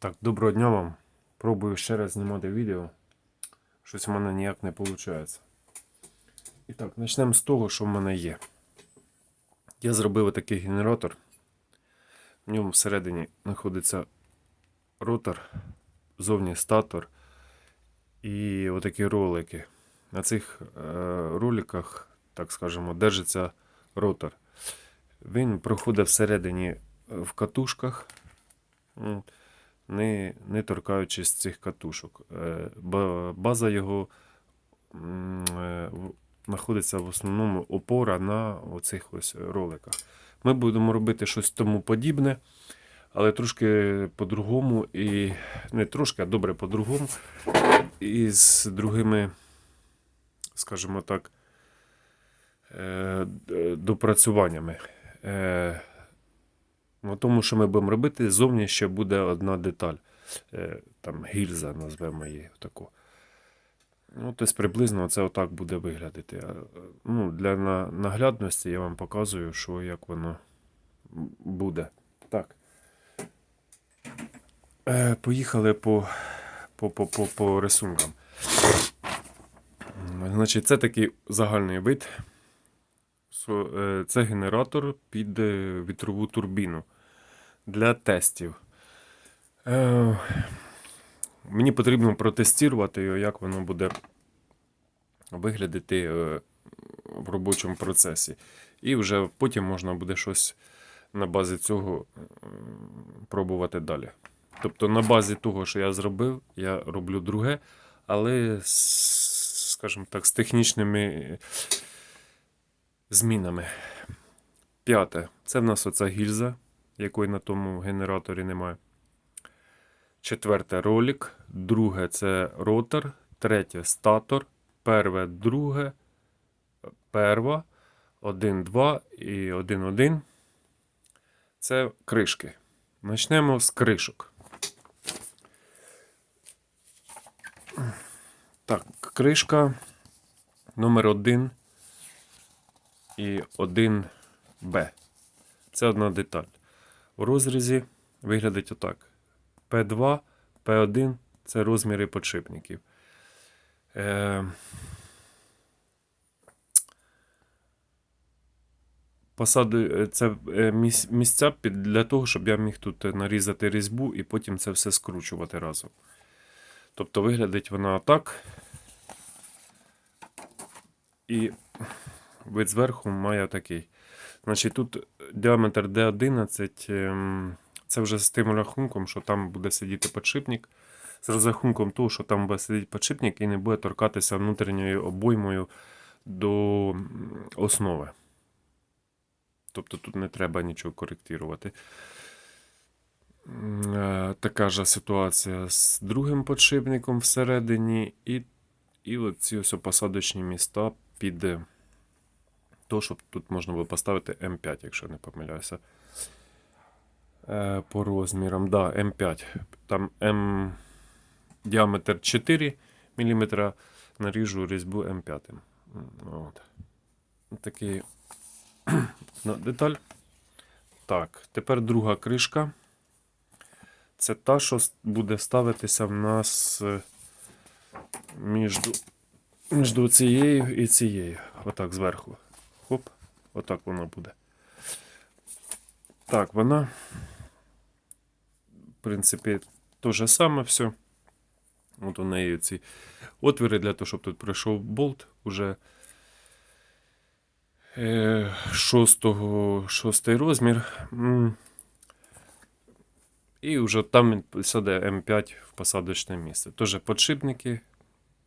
Так, доброго дня вам. Пробую ще раз знімати відео. Щось у мене ніяк не виходить. І так, почнемо з того, що в мене є. Я зробив такий генератор. В ньому всередині знаходиться ротор, зовні статор і отакі ролики. На цих е, роликах, так скажемо, держиться ротор. Він проходить всередині в катушках. М, не, не торкаючись цих катушок. Е, База його е, знаходиться в основному опора на оцих ось роликах. Ми будемо робити щось тому подібне, але трошки по-другому, і не трошки, а добре по-другому. І з другими, скажімо так, е, допрацюваннями. Е, у тому, що ми будемо робити, зовні ще буде одна деталь. Е, Там гільза, назвемо її таку. Ну, тобто приблизно це отак буде виглядати. Ну, для наглядності я вам показую, що як воно буде. Так. Е, Поїхали по, по, по, по, по рисункам. Значить, це такий загальний вид. Е, Це генератор під вітрову турбіну для тестів. Е, Мені потрібно протестувати його, як воно буде виглядати е, в робочому процесі. І вже потім можна буде щось на базі цього пробувати далі. Тобто, на базі того, що я зробив, я роблю друге, але, скажімо так, з технічними змінами. П'яте. Це в нас оця гільза, якої на тому генераторі немає. Четверте ролик. Друге це ротор. Третє статор. Перве, друге, перва, 1, 2 і 1, 1. Це кришки. Почнемо з кришок. Так, кришка номер 1 і 1Б. Це одна деталь. У розрізі виглядить отак. P2, P1 це розміри подшипників. Е, посади, е, це е, місця для того, щоб я міг тут е, нарізати різьбу і потім це все скручувати разом. Тобто виглядить вона так. І вид зверху має такий. Значить, тут діаметр D11. ем, Це вже з тим рахунком, що там буде сидіти подшипник. З розрахунком того, що там буде сидіти подшипник і не буде торкатися внутрішньою обоймою до основи. Тобто тут не треба нічого коректувати. Е, Така ж ситуація з другим подшипником всередині, і, і оці ось посадочні міста під то, щоб тут можна було поставити М5, якщо не помиляюся. Е, По розмірам, да, М5. Там М діаметр 4 мм, наріжу різьбу М5. М, От. Такий деталь. Так, тепер друга кришка. Це та, що буде ставитися в нас е, між, між цією і цією. Отак зверху. Хоп, отак вона буде. Так, вона, в принципі, те же саме все. От у неї ці отвіри для того, щоб тут пройшов болт уже е, шостого, шостий розмір. І вже там він сяде М5 в посадочне місце. Теж подшипники.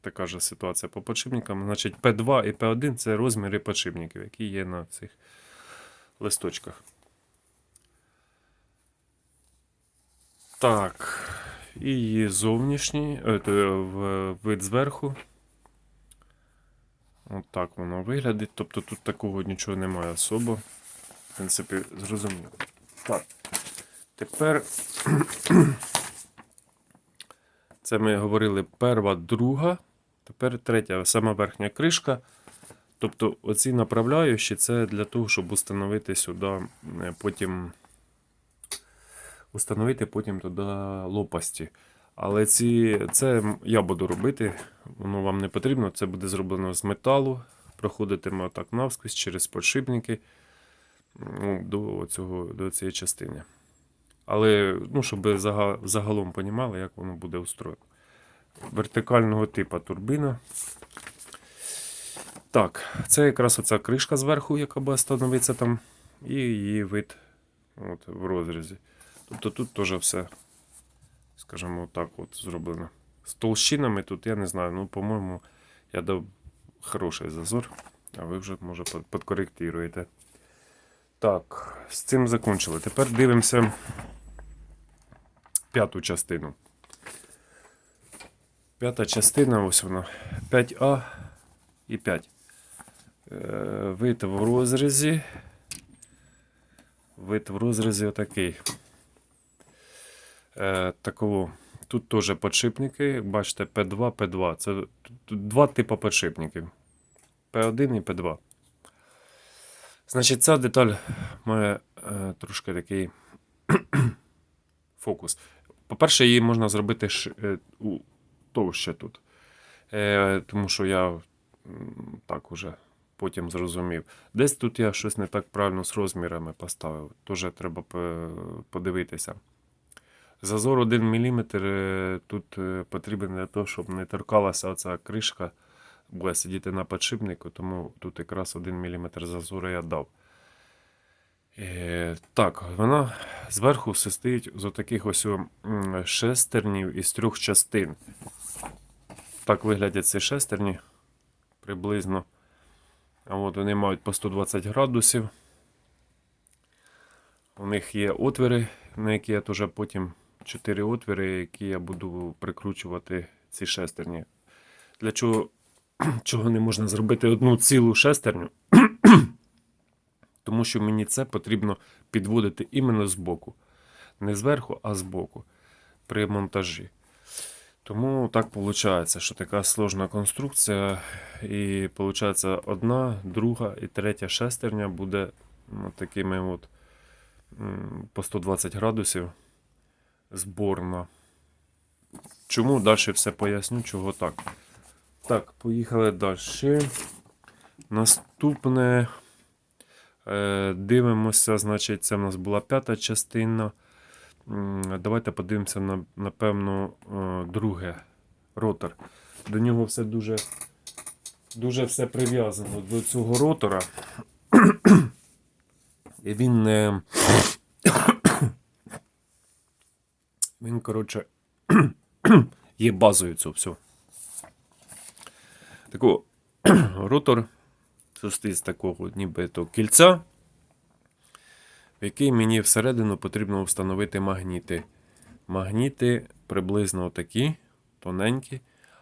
Така ж ситуація по подшипникам. Значить, P2 і P1 це розміри подшипників, які є на цих листочках. Так. І її зовнішній, е, вид зверху. От воно виглядить. Тобто тут такого нічого немає особо. В принципі, зрозуміло. Так. Тепер це ми говорили перва, друга. Тепер третя, сама верхня кришка. Тобто оці направляючі це для того, щоб установити сюди е, потім установити потім туди лопасті. Але ці, це я буду робити, воно вам не потрібно. Це буде зроблено з металу, проходитиме отак навскрізь через подшипники ну, до, цього, до цієї частини. Але ну, щоб ви загалом понімали, як воно буде устроєно. Вертикального типу турбіна. Так, це якраз оця кришка зверху, яка буде становитися там, і її вид от, в розрізі. Тобто тут теж все, скажімо, так от зроблено. З толщинами тут, я не знаю, ну, по-моєму, я дав хороший зазор, а ви вже, може, подкоректируєте. Так, з цим закончили. Тепер дивимося п'яту частину. П'ята частина, ось вона. 5А і 5. Е, Вид в розрізі. Вид в розрізі отакий. Е, такого. Тут теж подшипники. Бачите, P2, P2. Це два типи подшипників. P1 і P2. Значить, ця деталь має е, трошки такий фокус. По-перше, її можна зробити ш, е, товще тут. Е, тому що я так уже потім зрозумів. Десь тут я щось не так правильно з розмірами поставив. Теж треба подивитися. Зазор 1 мм тут е, потрібен для того, щоб не торкалася оця кришка, буде сидіти на підшипнику, тому тут якраз 1 мм зазору я дав. Е, так, вона зверху состоїть з таких ось шестернів із трьох частин. Так виглядять ці шестерні приблизно. А от вони мають по 120 градусів. У них є отвори, на які я теж потім 4 отвори, які я буду прикручувати ці шестерні. Для чого, чого не можна зробити одну цілу шестерню? Тому що мені це потрібно підводити іменно з боку. Не зверху, а з боку при монтажі. Тому так виходить, що така сложна конструкція. І виходить, одна, друга і третя шестерня буде ну, такими от по 120 градусів зборна. Чому далі все поясню, чого так. Так, поїхали далі. Наступне. Е, Дивимося, значить, це в нас була п'ята частина. Давайте подивимося на, напевно, е, друге ротор. До нього все дуже, дуже все прив'язано до цього ротора. І він не. Він, коротше, є базою цього всього. Тако, ротор состоїть з такого нібито кільця, в який мені всередину потрібно встановити магніти. Магніти приблизно такі, тоненькі,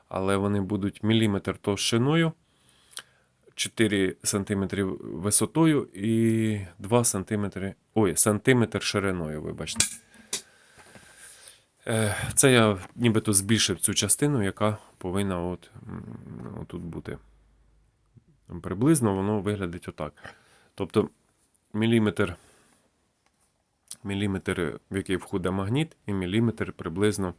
але вони будуть міліметр товщиною, 4 см висотою і 2 см, ой, сантиметр шириною, вибачте. Е, Це я нібито збільшив цю частину, яка повинна от, отут бути. Приблизно воно виглядить отак. Тобто міліметр, міліметр, в який входить магніт, і міліметр приблизно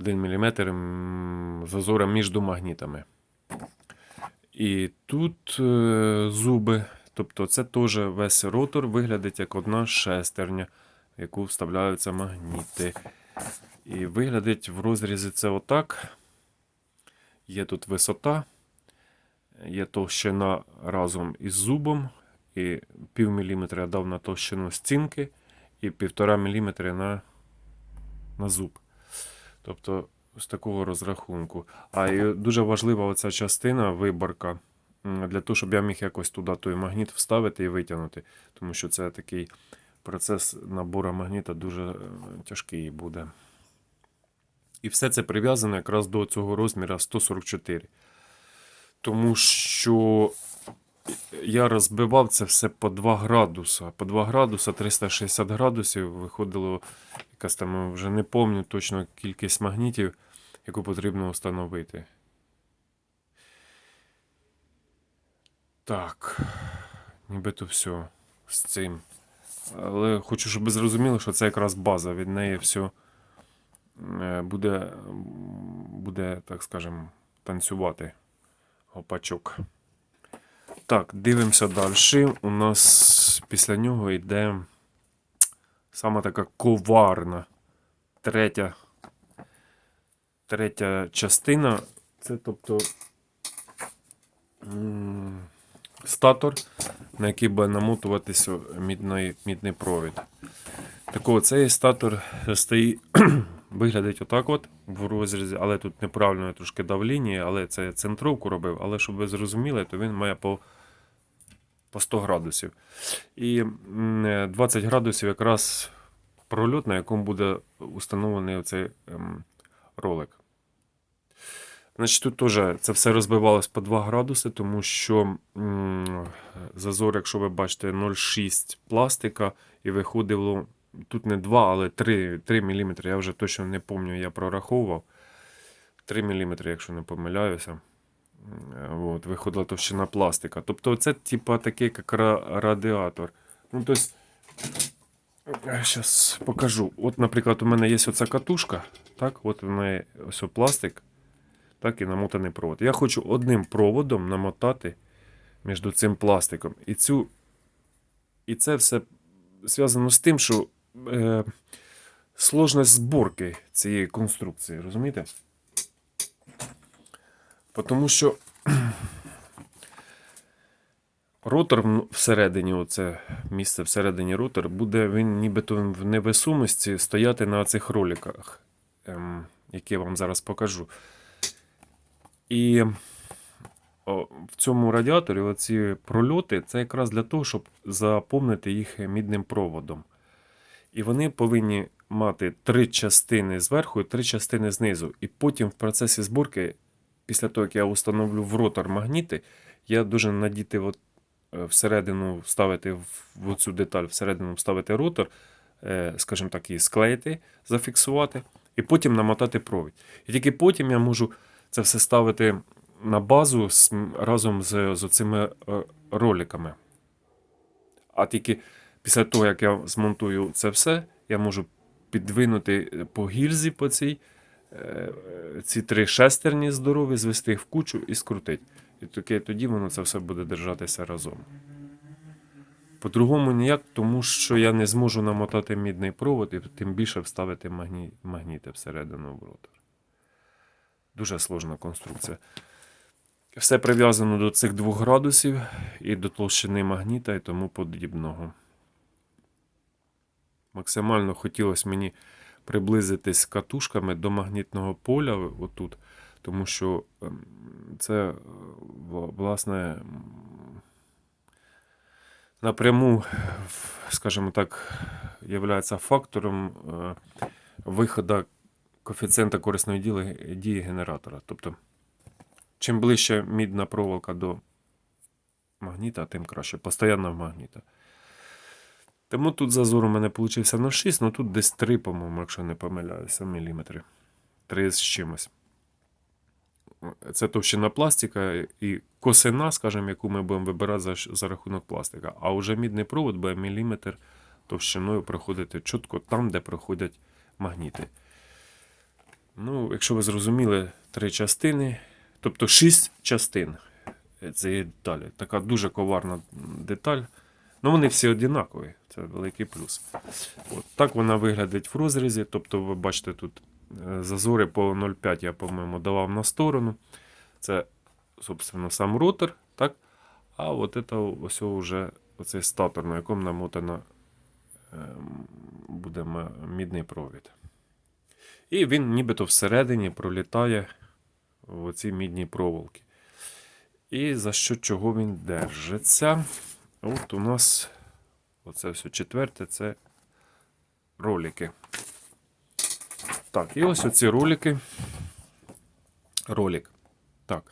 1 міліметр м, зазора між магнітами. І тут е, зуби, тобто це теж весь ротор виглядить як одна шестерня, в яку вставляються магніти. І виглядить в розрізі це отак. Є тут висота є товщина разом із зубом, і пів міліметра дав на товщину стінки, і півтора міліметра на, на зуб. Тобто з такого розрахунку. А дуже важлива оця частина, виборка, для того, щоб я міг якось туди той магніт вставити і витягнути. Тому що це такий процес набору магніта дуже е, тяжкий буде. І все це прив'язано якраз до цього розміра 144 тому що я розбивав це все по 2 градуса. По 2 градуса 360 градусів виходило якась там, вже не пам'ятаю точно кількість магнітів, яку потрібно встановити. Так, нібито все з цим. Але хочу, щоб ви зрозуміли, що це якраз база. Від неї все буде, буде так скажемо, танцювати гопачок. Так, дивимося далі. У нас після нього йде сама така коварна третя, третя частина. Це тобто статор, на який буде намотуватися мідний, мідний провід. От, цей статор стоїть, виглядить отак от в розрізі, але тут неправильно трошки дав лінії, але це я центровку робив. Але щоб ви зрозуміли, то він має по, по 100 градусів. І е, 20 градусів якраз прольот, на якому буде установлений оцей ем, ролик. Значить, тут теж це все розбивалось по 2 градуси, тому що зазор, якщо ви бачите, 0,6 пластика, і виходило тут не 2, але 3, 3 мм. Я вже точно не пам'ятаю, я прораховував. 3 мм, якщо не помиляюся. М, От, виходила товщина пластика. Тобто, це типа такий як радіатор. Ну, тобто, Зараз покажу. От, наприклад, у мене є оця катушка. Так, от неї ось пластик, так і намотаний провод. Я хочу одним проводом намотати між цим пластиком. І, цю, і це все зв'язано з тим, що е, сложність зборки цієї конструкції, розумієте? Тому що ротор всередині, оце місце всередині ротор, буде він нібито в невесомості стояти на цих роликах, ем, які я вам зараз покажу. І в цьому радіаторі оці прольоти це якраз для того, щоб заповнити їх мідним проводом. І вони повинні мати три частини зверху і три частини знизу. І потім в процесі зборки, після того, як я установлю в ротор магніти, я дуже надіти от, е, всередину вставити в, цю деталь, всередину вставити ротор, е, скажімо так, її склеїти, зафіксувати, і потім намотати провід. І тільки потім я можу це все ставити на базу разом з, з цими роликами. А тільки після того, як я змонтую це все, я можу підвинути по гільзі по цій, е, ці три шестерні здорові, звести їх в кучу і скрутити. І таке, тоді воно це все буде держатися разом. По-другому ніяк, тому що я не зможу намотати мідний провод і тим більше вставити магні... магніти всередину в ротор. Дуже сложна конструкція. Все прив'язано до цих двох градусів і до толщини магніта і тому подібного. Максимально хотілося мені приблизитись катушками до магнітного поля отут, тому що ем, це, е, власне, напряму, скажімо так, є фактором е, виходу коефіцієнта корисної дії генератора. Тобто, чим ближче мідна проволока до магніта, тим краще. Постоянно в магніта. Тому тут зазор у мене вийшов на 6, ну тут десь 3, по-моєму, якщо не помиляюся, міліметри. 3 з чимось. Це товщина пластика і косина, скажімо, яку ми будемо вибирати за, за рахунок пластика. А вже мідний провод буде міліметр товщиною проходити чітко там, де проходять магніти. Ну, якщо ви зрозуміли, три частини, тобто шість частин цієї деталі. Така дуже коварна деталь. Ну, вони всі однакові, це великий плюс. От так вона виглядить в розрізі. Тобто, ви бачите, тут е, зазори по 0,5 я, по-моєму, давав на сторону. Це, собственно, сам ротор, так? А от це ось вже оцей статор, на якому намотано ем, буде мідний провід. І він нібито всередині пролітає в оці мідні проволоки. І за що чого він держиться? От у нас оце все четверте це ролики. Так, і ось оці ролики. Ролик. Так.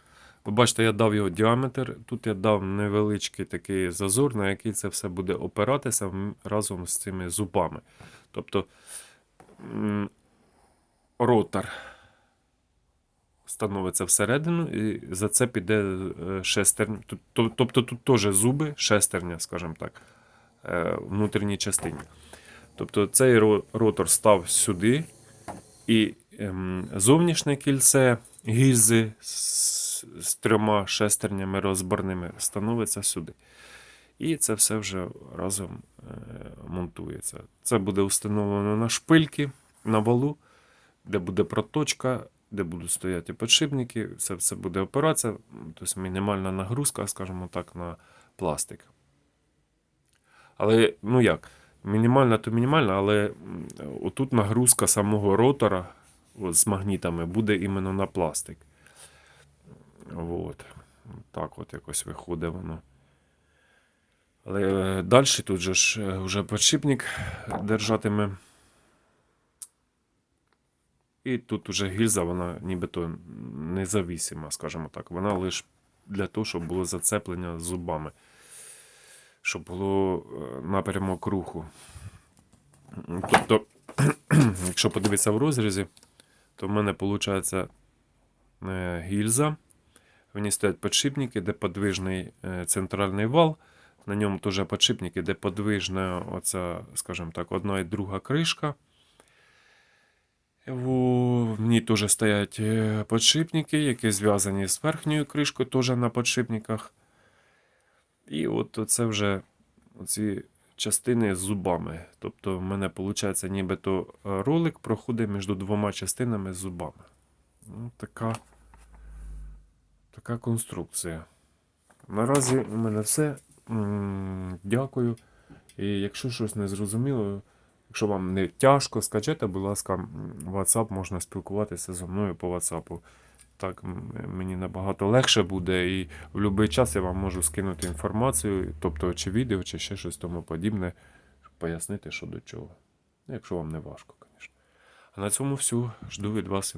Ви бачите, я дав його діаметр. Тут я дав невеличкий такий зазор, на який це все буде опиратися разом з цими зубами. Тобто ротор становиться всередину, і за це піде е, шестерня. Тобто тут теж зуби, шестерня, скажімо так, е, внутрішній частині. Тобто цей ротор став сюди, і ем, зовнішнє кільце гільзи з, трьома шестернями розборними становиться сюди. І це все вже разом е, монтується. Це буде встановлено на шпильки, на валу, де буде проточка, де будуть стояти підшипники. Це все буде операція, тобто мінімальна нагрузка, скажімо так, на пластик. Але, ну як, мінімальна то мінімальна, але отут нагрузка самого ротора от, з магнітами буде іменно на пластик. От. Так от якось виходить воно. Але далі тут же ж е, вже підшипник держатиме. І тут уже гільза, вона нібито независима, скажімо так. Вона лише для того, щоб було зацеплення зубами. Щоб було е, напрямок руху. Тобто, якщо подивитися в розрізі, то в мене виходить гільза. В ній стоять підшипники, де подвижний е, центральний вал. На ньому теж підшипники, де подвижна, оця, скажімо так, одна і друга кришка. В ній теж стоять е, підшипники, які зв'язані з верхньою кришкою, теж на підшипниках. І от це вже ці частини з зубами. Тобто в мене виходить нібито ролик проходить між двома частинами з зубами. Ну, така, така конструкція. Наразі у мене все. Дякую. І якщо щось не зрозуміло, якщо вам не тяжко, скачайте, будь ласка, WhatsApp, можна спілкуватися зі мною по WhatsApp. Так мені набагато легше буде, і в будь-який час я вам можу скинути інформацію, тобто чи відео, чи ще щось тому подібне, щоб пояснити, що до чого. Якщо вам не важко, звісно. А на цьому всю Жду від вас.